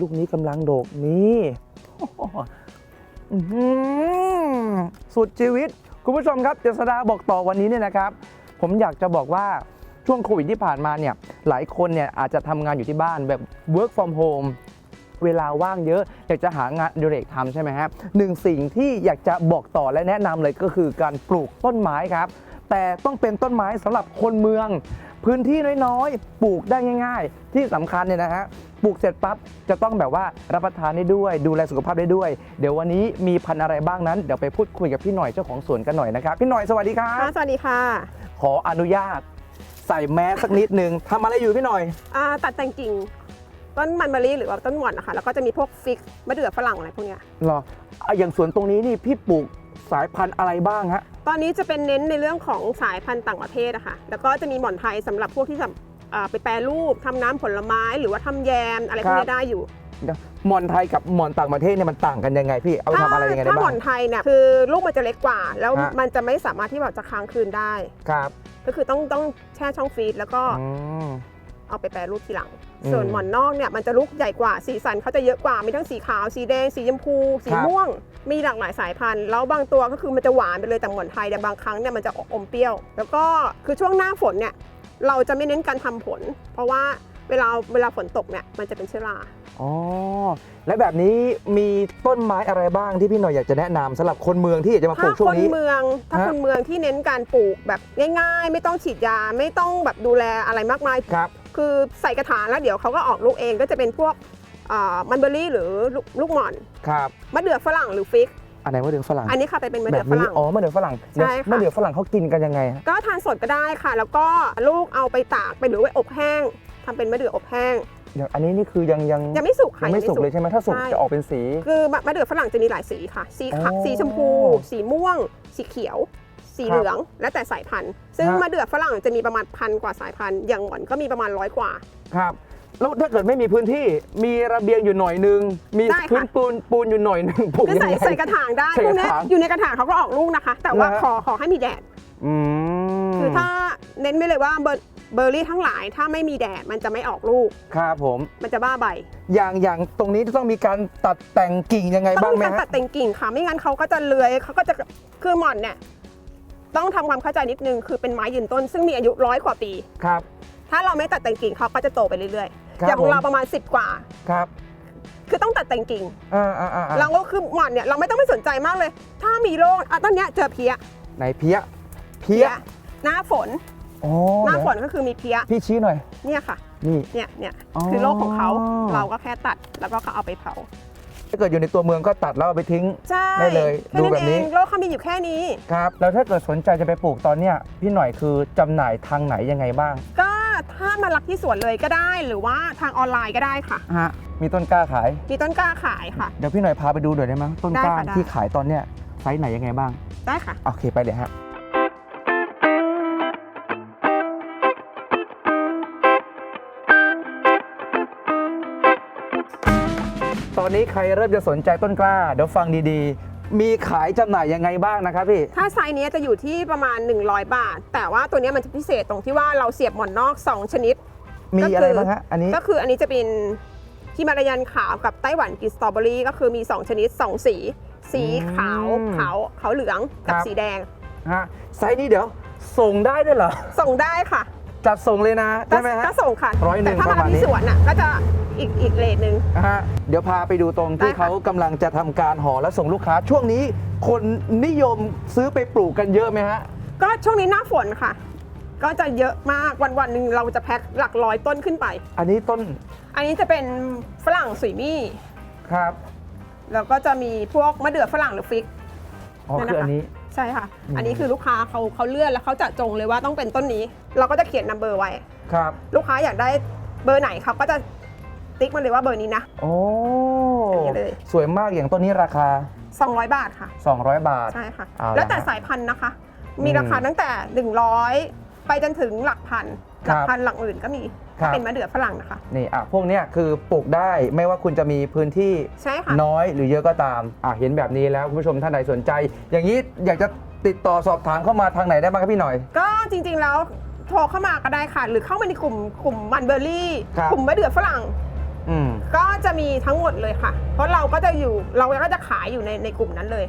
ลูกนี้กำลังโดกนี่สุดชีวิต คุณผู้ชมครับเจษดาบอกต่อวันนี้เนี่ยนะครับ ผมอยากจะบอกว่าช่วงโควิดที่ผ่านมาเนี่ยหลายคนเนี่ยอาจจะทำงานอยู่ที่บ้านแบบ work from home เวลาว่างเยอะ อยากจะหางานดิเรกทำใช่ไหมครับหนึ่งสิ่งที่อยากจะบอกต่อและแนะนำเลยก็คือการปลูกต้นไม้ครับ แต่ต้องเป็นต้นไม้สำหรับคนเมือง พื้นที่น้อยๆ ปลูกได้ง่าย ๆ ที่สำคัญเนี่ยนะฮะ ปลูกเสร็จปั๊บจะต้องแบบว่ารับประทานได้ด้วย ดูแลสุขภาพได้ด้วย เดี๋ยววันนี้มีพันธุ์อะไรบ้างนั้นเดี๋ยวไปพูดคุยกับพี่หน่อยเจ้าของสวนกันหน่อยนะครับพี่หน่อยสวัสดีครัค่ะบสวัสดีค่ะขออนุญาต ใส่แมสสักนิดนึงทำอะไรอยู่พี่หน่อย อ่าตัดแต่งกิ่งต้นมันเบอรี่หรือว่าต้นหม่อนนะคะแล้วก็จะมีพวกฟิกมะเดื่อฝรั่งอะไรพวกเนี้ยเหรออะอย่างสวนตรงนี้นี่พี่ปลูกสายพันธุ์อะไรบ้างฮะ ตอนนี้จะเป็นเน้นในเรื่องของสายพันธุ์ต่างประเทศอะค่ะแล้วก็จะมีหม่อนไทยสำหรับพวกที่จะอ่า ไปแปรรูปทำน้ำผลไม้หรือว่าทำแยมอะไรพวกครันี้บได้อยู่หมอนไทยกับหมอนต่างประเทศเนี่ยมันต่างกันยังไงพี่เอาไปทำอะไรยังไงได้ถ้าหม่บ้าองนไทยเนี่ยคือลูกมันจะเล็กกว่า แล้วฮะมันจะไม่สามารถที่แบบจะค้างคืนได้ครับ ก็คือต้องต้องแช่ช่องฟรีซแล้วก็อืมเอาไปแปรรูปทีหลังอืมส่วนหมอนนอกเนี่ยมันจะลูกใหญ่กว่า สีสันเขาจะเยอะกว่า มีทั้งสีขาว สีแดง สีชมพู สีครับม่วง มีหลากหลายสายพันธุ์ แล้วบางตัวก็คือมันจะหวานไปเลย แต่หมอนไทยแต่ยบางครั้งเนี่ยมันจะออกอมเปรี้ยว แล้วก็คือช่วงหน้าฝนเนี่ย เราจะไม่เน้นการทำผล เพราะว่าเวลาเวลาฝนตกเนี่ยมันจะเป็นเชื้อราอ๋อและแบบนี้มีต้นไม้อะไรบ้างที่พี่หน่อยอยากจะแนะนำสำหรับคนเมืองที่อยากจะมาปถ้าลูกช่วคงนนี้เมืองถ้าฮะคนเมืองที่เน้นการปลูกแบบง่ายๆ ไม่ต้องฉีดยาไม่ต้องแบบดูแลอะไรมากมายครับคือใส่กระถางแล้วเดี๋ยวเขาก็ออกลูกเองก็จะเป็นพวกอ่ามันเบอร์รี่หรือลูกลูกหม่อนครับมะเดื่อฝรั่งหรือฟิก อันไหนมะเดื่อฝรั่งอันนี้ค่ะไปเป็นมะแบเดื่บอฝนี้รั่ง อ๋อมะเดื่อฝรั่งใช่ค่ะ มะเดื่อฝรั่งเขากินกันยังไงฮะก็ทานสดก็ได้ค่ะ แล้วก็ลูกเอาไปตากไปหรือไว้อบแห้งทำเป็นมะเดื่ออบแห้ง เดี๋ยวอันนี้นี่คือยังยังยังไม่สุกค่ะยังไม่สุกเลยใช่ไหมถ้าสุกใช่ จะออกเป็นสี คือมะมะเดื่อฝรั่งจะมีหลายสีค่ะ สีขาวอ๋อสีชมพู สีม่วง สีเขียว สีครับเหลือง แล้วแต่สายพันธุ์ ซึ่งฮะ มะเดื่อฝรั่งจะมีประมาณพันกว่าสายพันธุ์ อย่างหมอนก็มีประมาณร้อยกว่า ครับ แล้วถ้าเกิดไม่มีพื้นที่มีระเบียงอยู่หน่อยนึง มีได้ค่ะ พื้นปูนปูนอยู่หน่อยนึงปลูกคือยังใส่ไง ใส่กระถางได้ใส่พกวระกเนี้ยถางอยู่ในกระถางเขาก็ออกลูกนะคะ แต่ว่าเหรอฮะ ขอขอให้มีแดด อืมคือถ้าเน้นไปเลยว่าเบอร์เบอร์รี่ทั้งหลายถ้าไม่มีแดดมันจะไม่ออกลูก ครับผม มันจะบ้าใบอย่างอย่างตรงนี้จะต้องมีการตัดแต่งกิ่งยังไงต้บ้าองงไหมมีการฮะตัดแต่งกิ่งค่ะ ไม่งั้นเขาก็จะเลื้อยเขาก็จะคือหม่อนเนี่ยต้องทำความเข้าใจนิดนึงคือเป็นไม้ยืนต้น ซึ่งมีอายุร้อยกว่าปี ครับ ถ้าเราไม่ตัดแต่งกิ่งเขาก็จะโตไปเรื่อย ครัๆบอย่างของเราผม ประมาณ 10 กว่า ครับคือต้องตัดแต่งกิ่ง อ่าอ่าอ่าอ่าเราก็คือหม่อนเนี่ยเราไม่ต้องไปสนใจมากเลย ถ้ามีโรคอะต้นเนี้ยเจอเพี้ยไหนเพี้ยเพี้ยหน้าฝนอ๋อหน้าเดี๋ยวฝนก็คือมีเพี้ยพี่ชี้หน่อย เนี่ยค่ะ นี่ เนี่ยเนี่ยอ๋อ คือโรคของเขาเราก็แค่ตัดแล้วก็เขาเอาไปเผาถ้าเกิดอยู่ในตัวเมืองก็ตัดแล้วเอาไปทิ้ง ใช่ได้เลยแค่ดูนั้นแบบนี้ เองโรคเขามีอยู่แค่นี้ ครับ แล้วถ้าเกิดสนใจจะไปปลูกตอนเนี้ยพี่หน่อยคือจำหน่ายทางไหนยังไงบ้าง ก็ ถ้ามารับที่สวนเลยก็ได้ หรือว่าทางออนไลน์ก็ได้ค่ะ ฮะมีต้นกล้าขาย มีต้นกล้าขายค่ะ เดี๋ยวพี่หน่อยพาไปดูหน่อยได้ไหมต้นกล้าได้ค่ะได้ ที่ขายตอนเนี้ยไซส์ไหนยังไงบ้าง ได้ค่ะ โอเคไปเลยฮะ ตอนนี้ใครเริ่มจะสนใจต้นกล้า เดี๋ยวฟังดีๆ มีขายจำหน่ายยังไงบ้างนะครับพี่ ถ้าไซส์เนี้ยจะอยู่ที่ประมาณ 100 บาท แต่ว่าตัวเนี้ยมันจะพิเศษตรงที่ว่าเราเสียบหมอนนอก 2 ชนิด มีก็คือออะไรบ้างฮะอันนี้ก็คืออันนี้จะเป็นฮิมาลายันขาวกับไต้หวันกินสตรอเบอรี่ก็คือมี 2 ชนิด 2 สี สีขาวอืมขาวขาวเหลืองกับครับสีแดงฮะไซส์นี้เดี๋ยว ส่งได้ด้วยเหรอ ส่งได้ค่ะ จัดส่งเลยนะใช่ไหมฮะ ก็ส่งค่ะร้อยหนึ่แต่งถ้าปมาระมาณทำนี้ ที่สวนอะก็จะอีกอีกเลทหนึ่งฮะเดี๋ยวพาไปดูตรงที่ได้ค่ะ เขากำลังจะทำการห่อและส่งลูกค้า ช่วงนี้คนนิยมซื้อไปปลูกกันเยอะไหมฮะ ก็ช่วงนี้หน้าฝนค่ะ ก็จะเยอะมากวันวันๆหนึ่งเราจะแพ็คหลักร้อยต้นขึ้นไป อันนี้ต้นอันนี้จะเป็นฝรั่งสุยมี่ ครับแล้วก็จะมีพวกมะเดื่อฝรั่งหรือฟิก อ๋อนั่นนะคะคืออันนี้ ใช่ค่ะอืมอันนี้คือลูกค้าเขาเขาเลื่อนแล้วเขาจะจงเลยว่าต้องเป็นต้นนี้ เราก็จะเขียนนัมเบอร์ไว้ ครับลูกค้าอยากได้เบอร์ไหนเขาก็จะติ๊กมาเลยว่าเบอร์นี้นะ โอ้อย่างนี้เลย สวยมากอย่างต้นนี้ราคา 200 บาทค่ะ 200 บาท ใช่ค่ะ เอาละแล้วแต่ฮะสายพันธุ์นะคะ มีอืมราคาตั้งแต่ 100 ไปจนถึงหลักพันคหรับลักพันหลักหมื่นก็มี ครัถ้าบเป็นมะเดื่อฝรั่งนะคะ นี่อะพวกเนี้ยคือปลูกได้ไม่ว่าคุณจะมีพื้นที่ใช่ค่ะ น้อยหรือเยอะก็ตามอะเห็นแบบนี้แล้วคุณผู้ชมท่านใดสนใจ อย่างนี้อยากจะติดต่อสอบถามเข้ามาทางไหนได้บ้างครับพี่หน่อย ก็จริงๆแล้วโทรเข้ามาก็ได้ค่ะ หรือเข้ามาในกลุ่มกลุ่มมันเบอร์รี่ครับ กลุ่มมะเดื่อฝรั่ง อืมก็จะมีทั้งหมดเลยค่ะ เพราะเราก็จะอยู่เราก็จะขายอยู่ในในกลุ่มนั้นเลย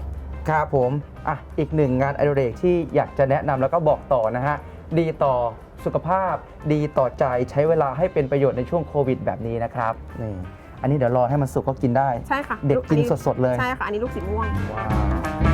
ครับผมอะอีกหนึ่งงานอดิเรกที่อยากจะแนะนำแล้วก็บอกต่อนะฮะดีต่อ สุขภาพดีต่อใจใช้เวลาให้เป็นประโยชน์ในช่วงโควิดแบบนี้นะครับนี่อันนี้เดี๋ยวรอให้มันสุกก็กินได้ ใช่ค่ะเด็ดกินอัสดๆเลย ใช่ค่ะ อันนี้ลูกสีม่วง ว้าว